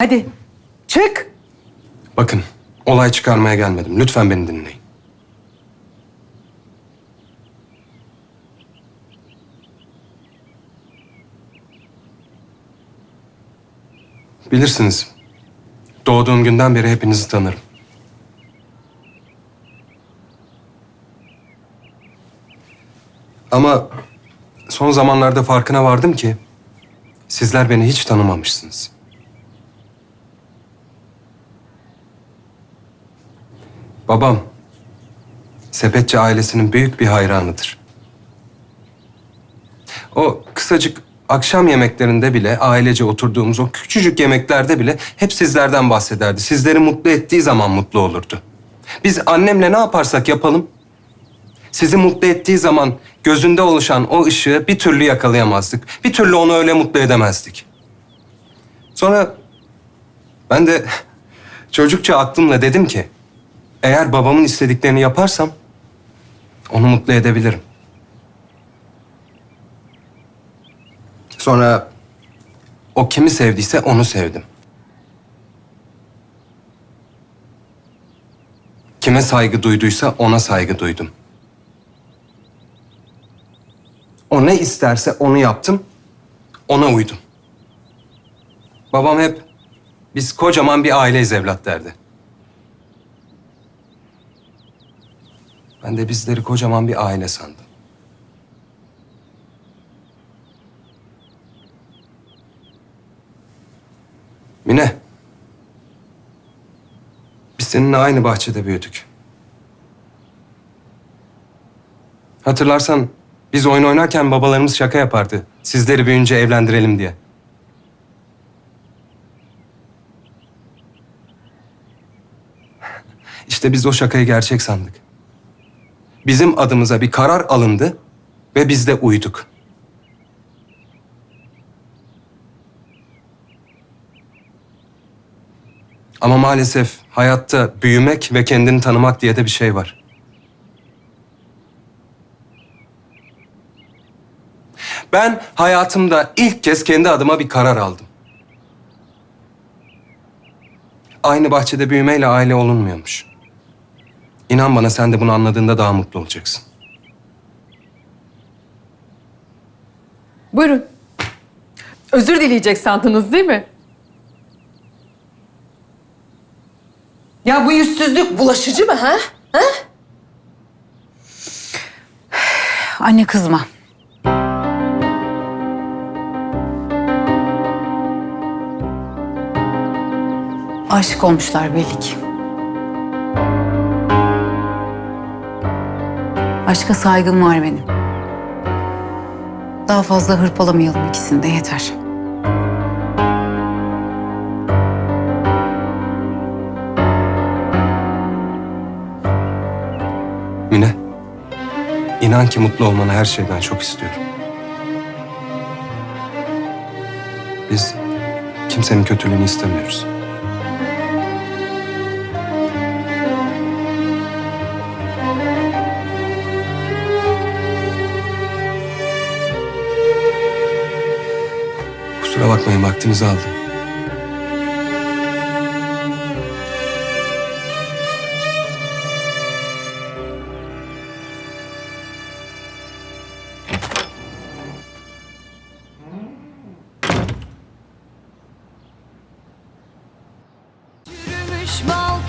Hadi çık. Bakın, olay çıkarmaya gelmedim. Lütfen beni dinleyin. Bilirsiniz, doğduğum günden beri hepinizi tanırım. Ama son zamanlarda farkına vardım ki sizler beni hiç tanımamışsınız. Babam, Sepetçi ailesinin büyük bir hayranıdır. O kısacık akşam yemeklerinde bile, ailece oturduğumuz o küçücük yemeklerde bile hep sizlerden bahsederdi. Sizleri mutlu ettiği zaman mutlu olurdu. Biz annemle ne yaparsak yapalım, sizi mutlu ettiği zaman gözünde oluşan o ışığı bir türlü yakalayamazdık. Bir türlü onu öyle mutlu edemezdik. Sonra ben de çocukça aklımla dedim ki, eğer babamın istediklerini yaparsam onu mutlu edebilirim. Sonra o kimi sevdiyse onu sevdim. Kime saygı duyduysa ona saygı duydum. O ne isterse onu yaptım, ona uydum. Babam hep biz kocaman bir aileyiz evlat derdi. Ben de bizleri kocaman bir aile sandım. Mine. Biz seninle aynı bahçede büyüdük. Hatırlarsan biz oyun oynarken babalarımız şaka yapardı. Sizleri büyüyünce evlendirelim diye. İşte biz o şakayı gerçek sandık. Bizim adımıza bir karar alındı ve biz de uyduk. Ama maalesef hayatta büyümek ve kendini tanımak diye de bir şey var. Ben hayatımda ilk kez kendi adıma bir karar aldım. Aynı bahçede büyümeyle aile olunmuyormuş. İnan bana sen de bunu anladığında daha mutlu olacaksın. Buyurun. Özür dileyecek sandınız değil mi? Ya bu yüzsüzlük bulaşıcı mı ha? Ha? Anne kızma. Aşık olmuşlar belli ki. Aşka saygım var benim. Daha fazla hırpalamayalım ikisini de yeter. Mine, inan ki mutlu olmanı her şeyden çok istiyorum. Biz kimsenin kötülüğünü istemiyoruz. Kusura bakmayın vaktinizi aldım. Yürümüş balkon